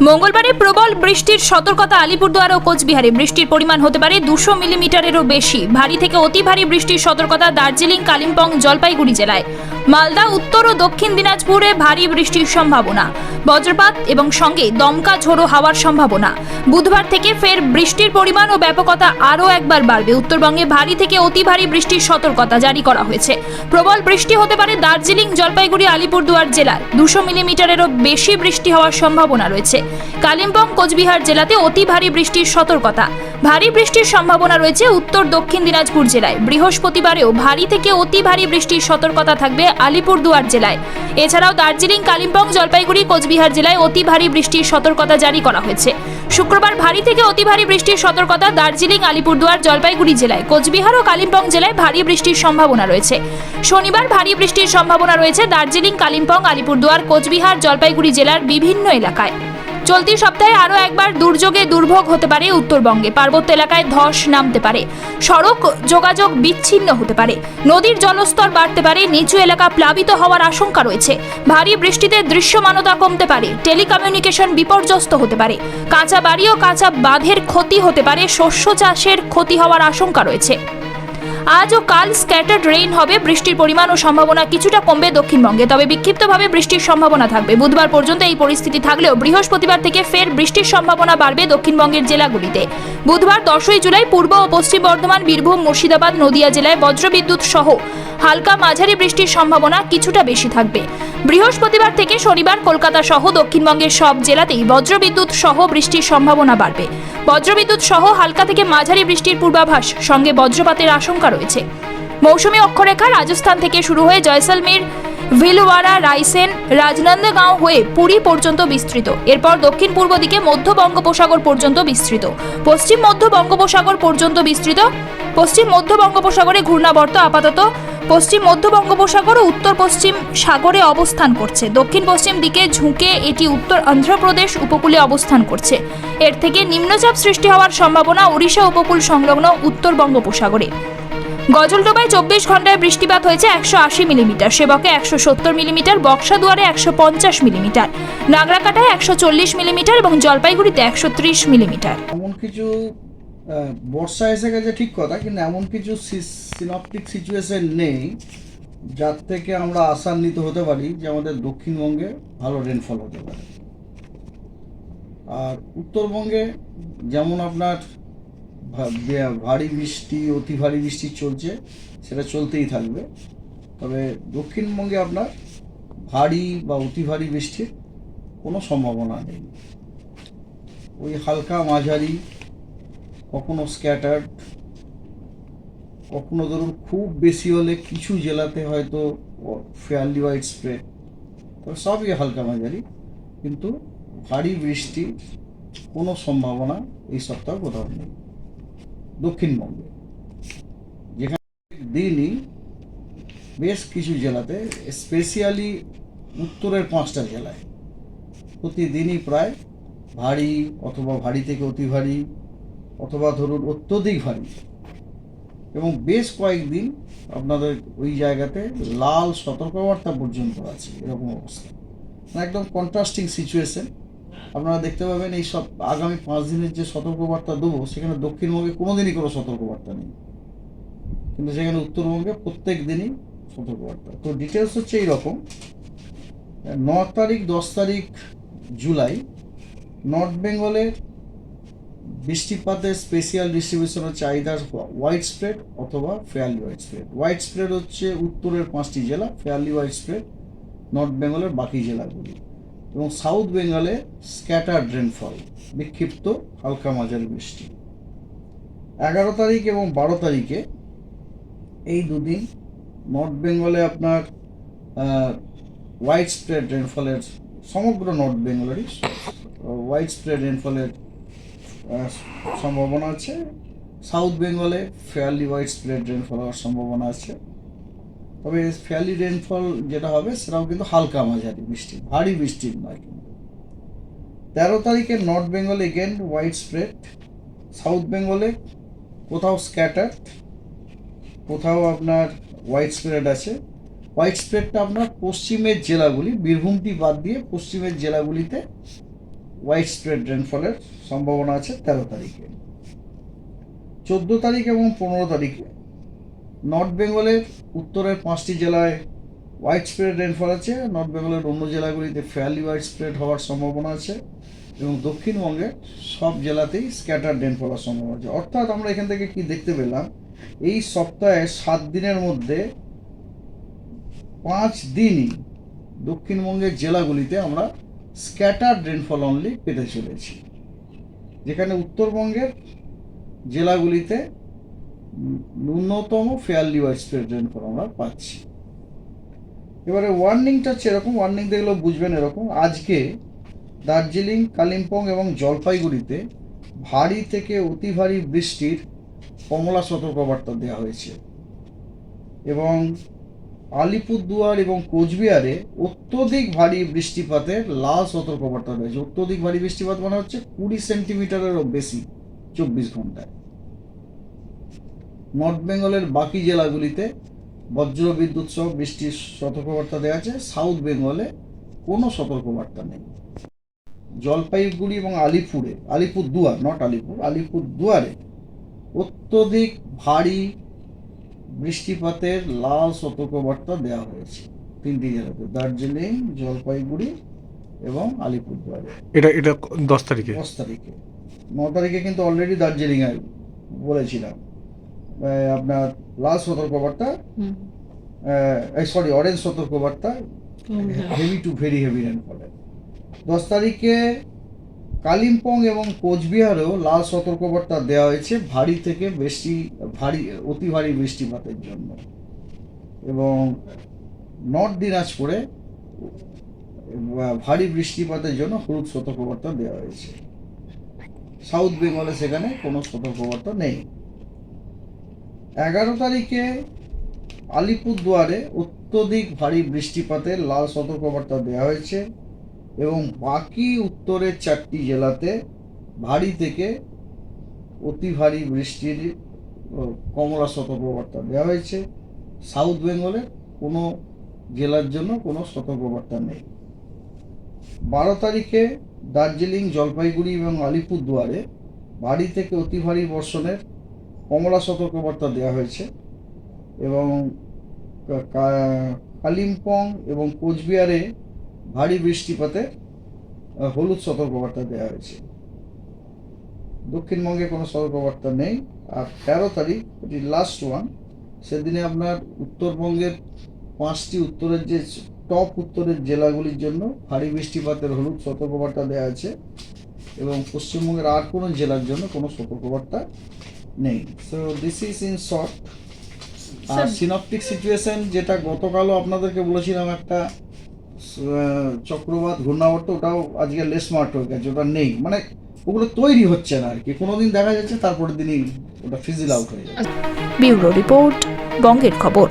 মঙ্গলবারে প্রবল বৃষ্টির সতর্কতা আলিপুরদুয়ার ও কোচবিহারে। বৃষ্টির পরিমাণ হতে পারে দুশো মিলিমিটারেরও বেশি। ভারী থেকে অতি ভারী বৃষ্টির সতর্কতা দার্জিলিং, কালিম্পং, জলপাইগুড়ি জেলায়। মালদা, উত্তর ও দক্ষিণ দিনাজপুরে ভারী বৃষ্টির সম্ভাবনা। বজ্রপাত এবং সঙ্গে দমকা ঝোড়ো হাওয়ার সম্ভাবনা। বুধবার থেকে ফের বৃষ্টির পরিমাণ ও ব্যাপকতা আরও একবার বাড়বে। উত্তরবঙ্গে ভারী থেকে অতি ভারী বৃষ্টির সতর্কতা জারি করা হয়েছে। প্রবল বৃষ্টি হতে পারে দার্জিলিং, জলপাইগুড়ি, আলিপুরদুয়ার জেলায়। দুশো মিলিমিটারেরও বেশি বৃষ্টি হওয়ার সম্ভাবনা রয়েছে। কালিম্পং, কোচবিহার জেলাতে অতি ভারী বৃষ্টির সতর্কতা। ভারী বৃষ্টির সম্ভাবনা রয়েছে উত্তর, দক্ষিণ দিনাজপুর জেলায়। বৃহস্পতিবারেও ভারী থেকে অতি ভারী বৃষ্টির সতর্কতা থাকবে আলিপুরদুয়ার জেলায়। এছাড়াও দার্জিলিং, কালিম্পং, জলপাইগুড়ি, কোচবিহার জেলায় অতি ভারী বৃষ্টির সতর্কতা জারি করা হয়েছে। শুক্রবার ভারী থেকে অতি ভারী বৃষ্টির সতর্কতা দার্জিলিং, আলিপুরদুয়ার, জলপাইগুড়ি জেলায়। কোচবিহার ও কালিম্পং জেলায় ভারী বৃষ্টির সম্ভাবনা রয়েছে। শনিবার ভারী বৃষ্টির সম্ভাবনা রয়েছে দার্জিলিং, কালিম্পং, আলিপুরদুয়ার, কোচবিহার, জলপাইগুড়ি জেলার বিভিন্ন এলাকায়। চলতি সপ্তাহে আরও একবার দুর্যোগে দুর্ভোগ হতে পারে উত্তরবঙ্গে। পার্বত্য এলাকায় ধস নামতে পারে। সড়ক যোগাযোগ বিচ্ছিন্ন হতে পারে। নদীর জলস্তর বাড়তে পারে। নিচু এলাকা প্লাবিত হওয়ার আশঙ্কা রয়েছে। ভারী বৃষ্টিতে দৃশ্যমানতা কমতে পারে। টেলিকমিউনিকেশন বিপর্যস্ত হতে পারে। কাঁচা বাড়ি ও কাঁচা বাঁধের ক্ষতি হতে পারে। শস্য চাষের ক্ষতি হওয়ার আশঙ্কা রয়েছে। আজ ও কাল স্ক্যাটার্ড রেইন হবে, বৃষ্টির পরিমাণ ও সম্ভাবনা কিছুটা কমবে দক্ষিণবঙ্গে। তবে বিক্ষিপ্তভাবে বৃষ্টির সম্ভাবনা থাকবে। বুধবার পর্যন্ত এই পরিস্থিতি থাকলেও বৃহস্পতিবার থেকে ফের বৃষ্টির সম্ভাবনা বাড়বে দক্ষিণবঙ্গের জেলাগুলিতে। বুধবার দশই জুলাই পূর্ব ও পশ্চিম বর্ধমান, বীরভূম, মুর্শিদাবাদ, নদিয়া জেলায় বজ্রবিদ্যুৎ সহ হালকা মাঝারি বৃষ্টির সম্ভাবনা কিছুটা বেশি থাকবে। বৃহস্পতিবার থেকে শনিবার কলকাতা সহ দক্ষিণবঙ্গের সব জেলাতেই বজ্রবিদ্যুৎ সহ বৃষ্টির সম্ভাবনা বাড়বে। বজ্রবিদ্যুৎ সহ হালকা থেকে মাঝারি বৃষ্টির পূর্বাভাস, সঙ্গে বজ্রপাতের আশঙ্কা রয়েছে। মৌসুমী অক্ষরেখা রাজস্থান থেকে শুরু হয়ে জয়সলমীর ভিলওয়ারা রাইসেন, রাজনন্দগাঁও হয়ে পুরী পর্যন্ত বিস্তৃত। এরপর দক্ষিণ পূর্ব দিকে মধ্য বঙ্গোপসাগর পর্যন্ত বিস্তৃত। পশ্চিম মধ্য বঙ্গোপসাগর পর্যন্ত বিস্তৃত। পশ্চিম মধ্য বঙ্গোপসাগরে ঘূর্ণাবর্ত আপাতত। পশ্চিম মধ্য বঙ্গোপসাগর ও উত্তর পশ্চিম সাগরে অবস্থান করছে। দক্ষিণ পশ্চিম দিকে ঝুঁকে এটি উত্তর অন্ধ্রপ্রদেশ উপকূলে অবস্থান করছে। এর থেকে নিম্নচাপ সৃষ্টি হওয়ার সম্ভাবনা ওড়িশা উপকূল সংলগ্ন উত্তর বঙ্গোপসাগরে। গজলডোবায় চব্বিশ ঘন্টায় বৃষ্টিপাত হয়েছে একশো আশি মিলিমিটার, সেবকে একশো সত্তর মিলিমিটার, বক্সাদুয়ারে একশো পঞ্চাশ মিলিমিটার, নাগরাকাটায় একশো চল্লিশ মিলিমিটার এবং জলপাইগুড়িতে একশো ত্রিশ মিলিমিটার। এমন কিছু বর্ষা এসে গেছে ঠিক কথা, কিন্তু এমন কিছু সিনপটিক সিচুয়েশন নেই, যার থেকে আমরা আশান্বিত হতে পারি যে আমাদের দক্ষিণবঙ্গে ভালো রেনফল হতে পারে। আর উত্তরবঙ্গে যেমন আপনার ভারী বৃষ্টি, অতি ভারী বৃষ্টি চলছে, সেটা চলতেই থাকবে। তবে দক্ষিণবঙ্গে আপনার ভারী বা অতি ভারী বৃষ্টির কোনো সম্ভাবনা নেই। ওই হালকা মাঝারি, কখনো স্ক্যাটার্ড কখনো ধরুন খুব বেশি হলে কিছু জেলাতে হয়তো ফেয়ারলি ওয়াইড স্প্রেড তবে সবই হালকা মাঝারি। কিন্তু ভারী বৃষ্টি কোনো সম্ভাবনা এই সপ্তাহে কোথাও নেই। দক্ষিণবঙ্গে। যেখানে দিনই বেশ কিছু জেলাতে, স্পেশালি উত্তরের পাঁচটা জেলায় প্রতিদিনই প্রায় ভারী অথবা ভারী থেকে অতি ভারী অথবা ধরুন অত্যধিক ভারী। এবং বেশ কয়েকদিন আপনাদের ওই জায়গাতে লাল সতর্কবার্তা পর্যন্ত আছে, এরকম অবস্থা। মানে একদম কন্ট্রাস্টিং সিচুয়েশন আপনারা দেখতে পাবেন এই সব আগামী পাঁচ দিনের যে সতর্কবার্তা দেবো, সেখানে দক্ষিণবঙ্গে কোনোদিনই কোনো সতর্কবার্তা নেই। কিন্তু সেখানে উত্তরবঙ্গে প্রত্যেক দিনই সতর্কবার্তা। তো ডিটেলস হচ্ছে এইরকম। ন তারিখ, দশ তারিখ জুলাই, নর্থ বেঙ্গলের বৃষ্টিপাতের স্পেশিয়াল ডিস্ট্রিবিউশন হচ্ছে আইদার হোয়াইট স্প্রেড অথবা fairly widespread widespread হচ্ছে উত্তরের পাঁচটি জেলা ফেয়ারলি হোয়াইট স্প্রেড নর্থ বেঙ্গলের বাকি জেলাগুলি। এবং সাউথ বেঙ্গলে স্ক্যাটার রেনফল, বিক্ষিপ্ত হালকা মাঝারি বৃষ্টি। এগারো তারিখ এবং বারো তারিখে এই দুদিন নর্থ বেঙ্গলে আপনার হোয়াইট স্প্রেড রেনফলের সমগ্র নর্থ বেঙ্গলেরই হোয়াইট স্প্রেড রেনফলের সম্ভাবনা আছে। সাউথ বেঙ্গলে ফেয়ারলি হোয়াইট স্প্রেড রেনফল হওয়ার সম্ভাবনা আছে। তবে ফেয়ারলি রেনফল যেটা হবে, সেটাও কিন্তু হালকা মাঝারি বৃষ্টি, ভারী বৃষ্টির নয় তেরো তারিখে নর্থ বেঙ্গলে এগেন হোয়াইট স্প্রেড সাউথ বেঙ্গলে কোথাও স্ক্যাটার্ড কোথাও আপনার হোয়াইট স্প্রেড আছে। হোয়াইট স্প্রেডটা আপনার পশ্চিমের জেলাগুলি, বীরভূমটি বাদ দিয়ে পশ্চিমের জেলাগুলিতে হোয়াইট স্প্রেড রেনফলের সম্ভাবনা আছে তেরো তারিখে। চোদ্দ তারিখ এবং পনেরো তারিখে নর্থ বেঙ্গলের উত্তরের পাঁচটি জেলায় হোয়াইট স্প্রেড রেনফল আছে। নর্থ বেঙ্গলের অন্য জেলাগুলিতে ফেয়ারলি হোয়াইট স্প্রেড হওয়ার সম্ভাবনা আছে এবং দক্ষিণবঙ্গে সব জেলাতেই স্ক্যাটার রেনফল হওয়ার সম্ভাবনা আছে। অর্থাৎ আমরা এখান থেকে কি দেখতে পেলাম, এই সপ্তাহে সাত দিনের মধ্যে পাঁচ দিনই দক্ষিণবঙ্গের জেলাগুলিতে আমরা স্ক্যাটার রেনফল অনলি পেতে চলেছি। যেখানে উত্তরবঙ্গের জেলাগুলিতে ন্যূনতম ফেয়ারলি ওয়াইড স্প্রেড রেনফল আমরা পাচ্ছি। এবারে ওয়ার্নিংটা হচ্ছে এরকম ওয়ার্নিং দেখলেও বুঝবেন এরকম। আজকে দার্জিলিং, কালিম্পং এবং জলপাইগুড়িতে ভারী থেকে অতি ভারী বৃষ্টির কমলা সতর্কবার্তা দেওয়া হয়েছে। এবং আলিপুরদুয়ার এবং কোচবিহারে অত্যধিক ভারী বৃষ্টিপাতের লাল সতর্কবার্তা রয়েছে। অত্যধিক ভারী বৃষ্টিপাত মানে হচ্ছে কুড়ি সেন্টিমিটারেরও বেশি চব্বিশ ঘন্টায়। নর্থ বেঙ্গলের বাকি জেলাগুলিতে বজ্র বিদ্যুৎ সহ বৃষ্টির সতর্কবার্তা দেওয়া আছে। সাউথ বেঙ্গলে কোনো সতর্কবার্তা নেই। জলপাইগুড়ি এবং আলিপুরে আলিপুর দুয়ার নট আলিপুর আলিপুর দুয়ারে অত্যধিক ভারী বৃষ্টিপাতের লাল সতর্কবার্তা দেওয়া হয়েছে তিনটি জেলাতে দার্জিলিং জলপাইগুড়ি এবং আলিপুরদুয়ারে। এটা এটা দশ তারিখে? দশ তারিখে। ন তারিখে কিন্তু অলরেডি দার্জিলিংয়ে বলেছিলাম। আপনার লাল সতর্কবার্তা সরি অরেঞ্জ সতর্কবার্তা হেভি টু। ভেরি হেভি রেনফলে দশ তারিখে কালিম্পং এবং কোচবিহারেও লাল সতর্কবার্তা দেওয়া হয়েছে ভারী থেকে বেশি ভারী অতি ভারী বৃষ্টিপাতের জন্য। এবং নর্থ দিনাজপুরে ভারী বৃষ্টিপাতের জন্য হলুদ সতর্কবার্তা দেওয়া হয়েছে। সাউথ বেঙ্গলে সেখানে কোনো সতর্কবার্তা নেই। এগারো তারিখে আলিপুরদুয়ারে অত্যধিক ভারী বৃষ্টিপাতের লাল সতর্কবার্তা দেওয়া হয়েছে এবং বাকি উত্তরের চারটি জেলাতে ভারী থেকে অতি ভারী বৃষ্টির কমলা সতর্কবার্তা দেওয়া হয়েছে। সাউথ বেঙ্গলে কোনো জেলার জন্য কোনো সতর্কবার্তা নেই। বারো তারিখে দার্জিলিং, জলপাইগুড়ি এবং আলিপুরদুয়ারে ভারী থেকে অতি ভারী বর্ষণের কমলা সতর্কবার্তা দেওয়া হয়েছে এবং কালিম্পং এবং কোচবিহারে ভারী বৃষ্টিপাতে হলুদ সতর্কবার্তা দেওয়া হয়েছে। দক্ষিণবঙ্গে কোনো সতর্কবার্তা নেই। আর তেরো তারিখ এটি লাস্ট ওয়ান সেদিনে আপনার উত্তরবঙ্গের পাঁচটি উত্তরের যে টপ উত্তরের জেলাগুলির জন্য ভারী বৃষ্টিপাতের হলুদ সতর্কবার্তা দেওয়া আছে এবং পশ্চিমবঙ্গের আর কোনো জেলার জন্য কোনো সতর্কবার্তা নেই। So this is in short R synoptic situation যেটা গতকালও আপনাদেরকে বলেছিলাম একটা আহ, চক্রবাত ঘূর্ণাবর্ত ওটাও আজকে লেস মার্ট হয়ে গেছে ওটা নেই। মানে ওগুলো তৈরি হচ্ছে না আর কি। কোনোদিন দেখা যাচ্ছে তারপরের দিনই ওটা ফিজিল আউট হয়ে যাচ্ছে ব্যুরো রিপোর্ট বঙ্গের খবর।